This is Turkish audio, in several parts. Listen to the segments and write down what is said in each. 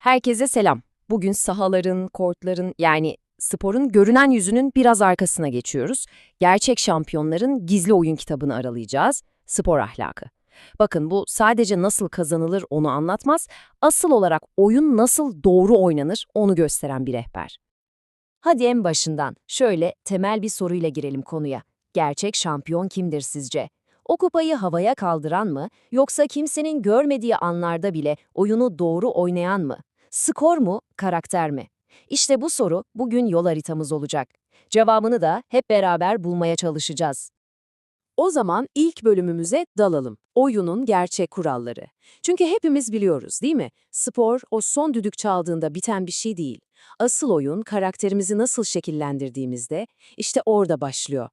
Herkese selam. Bugün sahaların, kortların yani sporun görünen yüzünün biraz arkasına geçiyoruz. Gerçek şampiyonların gizli oyun kitabını aralayacağız. Spor ahlakı. Bakın bu sadece nasıl kazanılır onu anlatmaz, asıl olarak oyun nasıl doğru oynanır onu gösteren bir rehber. Hadi en başından şöyle temel bir soruyla girelim konuya. Gerçek şampiyon kimdir sizce? O kupayı havaya kaldıran mı yoksa kimsenin görmediği anlarda bile oyunu doğru oynayan mı? Skor mu, karakter mi? İşte bu soru bugün yol haritamız olacak. Cevabını da hep beraber bulmaya çalışacağız. O zaman ilk bölümümüze dalalım. Oyunun gerçek kuralları. Çünkü hepimiz biliyoruz değil mi? Spor o son düdük çaldığında biten bir şey değil. Asıl oyun karakterimizi nasıl şekillendirdiğimizde işte orada başlıyor.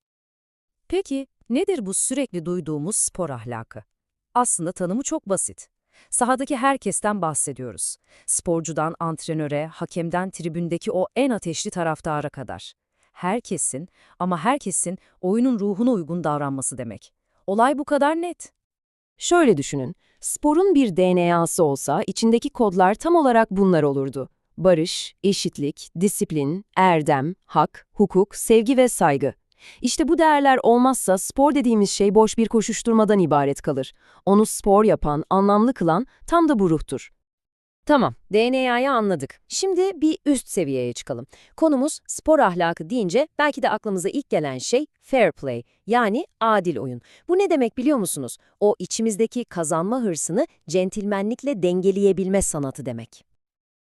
Peki nedir bu sürekli duyduğumuz spor ahlakı? Aslında tanımı çok basit. Sahadaki herkesten bahsediyoruz. Sporcudan antrenöre, hakemden tribündeki o en ateşli taraftara kadar. Herkesin ama herkesin oyunun ruhuna uygun davranması demek. Olay bu kadar net. Şöyle düşünün, sporun bir DNA'sı olsa içindeki kodlar tam olarak bunlar olurdu. Barış, eşitlik, disiplin, erdem, hak, hukuk, sevgi ve saygı. İşte bu değerler olmazsa spor dediğimiz şey boş bir koşuşturmadan ibaret kalır. Onu spor yapan, anlamlı kılan tam da bu ruhtur. Tamam, DNA'yı anladık. Şimdi bir üst seviyeye çıkalım. Konumuz spor ahlakı deyince belki de aklımıza ilk gelen şey fair play, yani adil oyun. Bu ne demek biliyor musunuz? O içimizdeki kazanma hırsını centilmenlikle dengeleyebilme sanatı demek.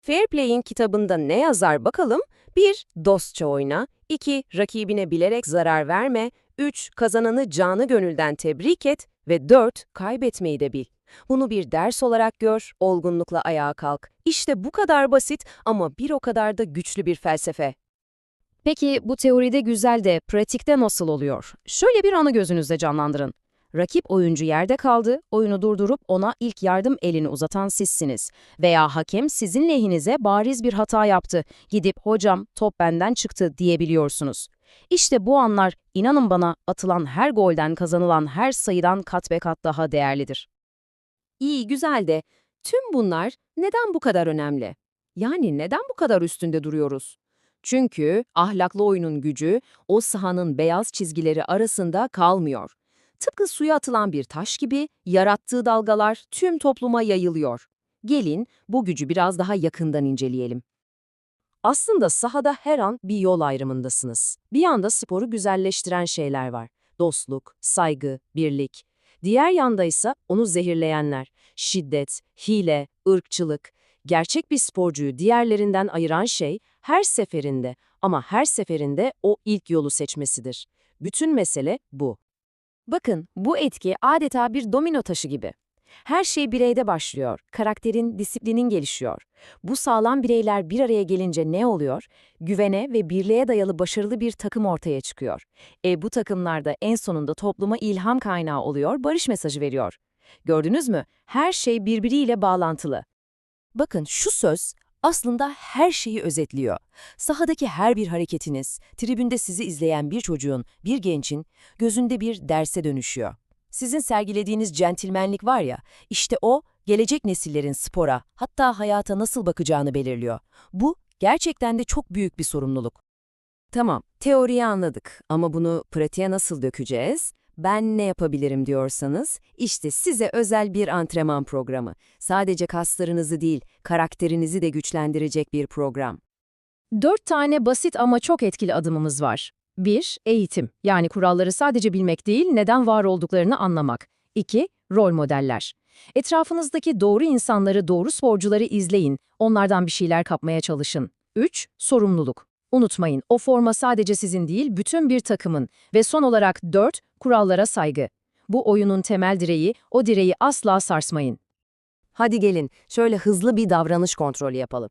Fair Play'in kitabında ne yazar bakalım? 1. Dostça oyna. 2. Rakibine bilerek zarar verme. 3. Kazananı canı gönülden tebrik et. Ve 4. Kaybetmeyi de bil. Bunu bir ders olarak gör, olgunlukla ayağa kalk. İşte bu kadar basit ama bir o kadar da güçlü bir felsefe. Peki bu teoride güzel de pratikte nasıl oluyor? Şöyle bir anı gözünüzde canlandırın. Rakip oyuncu yerde kaldı, oyunu durdurup ona ilk yardım elini uzatan sizsiniz. Veya hakem sizin lehinize bariz bir hata yaptı, gidip hocam top benden çıktı diyebiliyorsunuz. İşte bu anlar inanın bana atılan her golden kazanılan her sayıdan kat be kat daha değerlidir. İyi, güzel de tüm bunlar neden bu kadar önemli? Yani neden bu kadar üstünde duruyoruz? Çünkü ahlaklı oyunun gücü o sahanın beyaz çizgileri arasında kalmıyor. Tıpkı suya atılan bir taş gibi yarattığı dalgalar tüm topluma yayılıyor. Gelin bu gücü biraz daha yakından inceleyelim. Aslında sahada her an bir yol ayrımındasınız. Bir yanda sporu güzelleştiren şeyler var. Dostluk, saygı, birlik. Diğer yanda ise onu zehirleyenler. Şiddet, hile, ırkçılık. Gerçek bir sporcuyu diğerlerinden ayıran şey her seferinde ama her seferinde o ilk yolu seçmesidir. Bütün mesele bu. Bakın, bu etki adeta bir domino taşı gibi. Her şey bireyde başlıyor, karakterin, disiplinin gelişiyor. Bu sağlam bireyler bir araya gelince ne oluyor? Güvene ve birliğe dayalı başarılı bir takım ortaya çıkıyor. E bu takımlar da en sonunda topluma ilham kaynağı oluyor, barış mesajı veriyor. Gördünüz mü? Her şey birbiriyle bağlantılı. Bakın şu söz aslında her şeyi özetliyor. Sahadaki her bir hareketiniz, tribünde sizi izleyen bir çocuğun, bir gençin gözünde bir derse dönüşüyor. Sizin sergilediğiniz centilmenlik var ya, işte o gelecek nesillerin spora, hatta hayata nasıl bakacağını belirliyor. Bu gerçekten de çok büyük bir sorumluluk. Tamam, teoriyi anladık ama bunu pratiğe nasıl dökeceğiz? Ben ne yapabilirim diyorsanız, işte size özel bir antrenman programı. Sadece kaslarınızı değil, karakterinizi de güçlendirecek bir program. Dört tane basit ama çok etkili adımımız var. 1. Eğitim. Yani kuralları sadece bilmek değil, neden var olduklarını anlamak. 2. Rol modeller. Etrafınızdaki doğru insanları, doğru sporcuları izleyin, onlardan bir şeyler kapmaya çalışın. 3. Sorumluluk. Unutmayın, o forma sadece sizin değil, bütün bir takımın. Ve son olarak 4. Kurallara saygı. Bu oyunun temel direği, o direği asla sarsmayın. Hadi gelin, şöyle hızlı bir davranış kontrolü yapalım.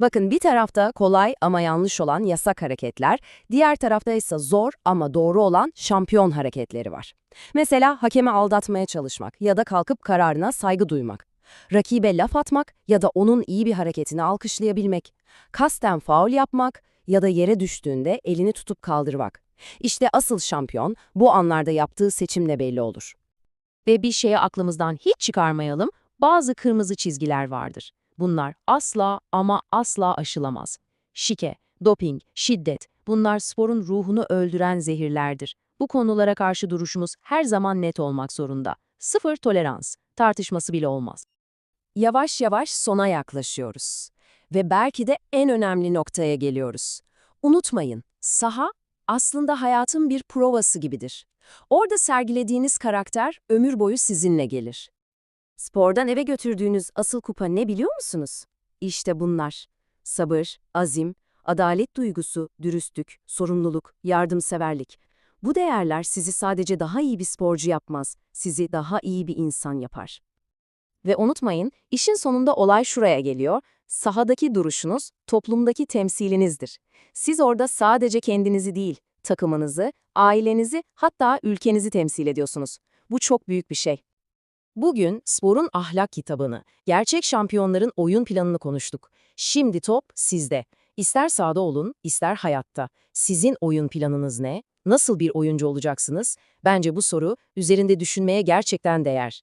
Bakın bir tarafta kolay ama yanlış olan yasak hareketler, diğer tarafta ise zor ama doğru olan şampiyon hareketleri var. Mesela hakeme aldatmaya çalışmak ya da kalkıp kararına saygı duymak. Rakibe laf atmak ya da onun iyi bir hareketini alkışlayabilmek. Kasten faul yapmak ya da yere düştüğünde elini tutup kaldırmak. İşte asıl şampiyon bu anlarda yaptığı seçimle belli olur. Ve bir şeyi aklımızdan hiç çıkarmayalım, bazı kırmızı çizgiler vardır. Bunlar asla ama asla aşılamaz. Şike, doping, şiddet, bunlar sporun ruhunu öldüren zehirlerdir. Bu konulara karşı duruşumuz her zaman net olmak zorunda. Sıfır tolerans, tartışması bile olmaz. Yavaş yavaş sona yaklaşıyoruz. Ve belki de en önemli noktaya geliyoruz. Unutmayın, saha aslında hayatın bir provası gibidir. Orada sergilediğiniz karakter ömür boyu sizinle gelir. Spordan eve götürdüğünüz asıl kupa ne biliyor musunuz? İşte bunlar. Sabır, azim, adalet duygusu, dürüstlük, sorumluluk, yardımseverlik. Bu değerler sizi sadece daha iyi bir sporcu yapmaz, sizi daha iyi bir insan yapar. Ve unutmayın, işin sonunda olay şuraya geliyor. Sahadaki duruşunuz, toplumdaki temsilinizdir. Siz orada sadece kendinizi değil, takımınızı, ailenizi, hatta ülkenizi temsil ediyorsunuz. Bu çok büyük bir şey. Bugün sporun ahlak kitabını, gerçek şampiyonların oyun planını konuştuk. Şimdi top sizde. İster sahada olun, ister hayatta. Sizin oyun planınız ne? Nasıl bir oyuncu olacaksınız? Bence bu soru üzerinde düşünmeye gerçekten değer.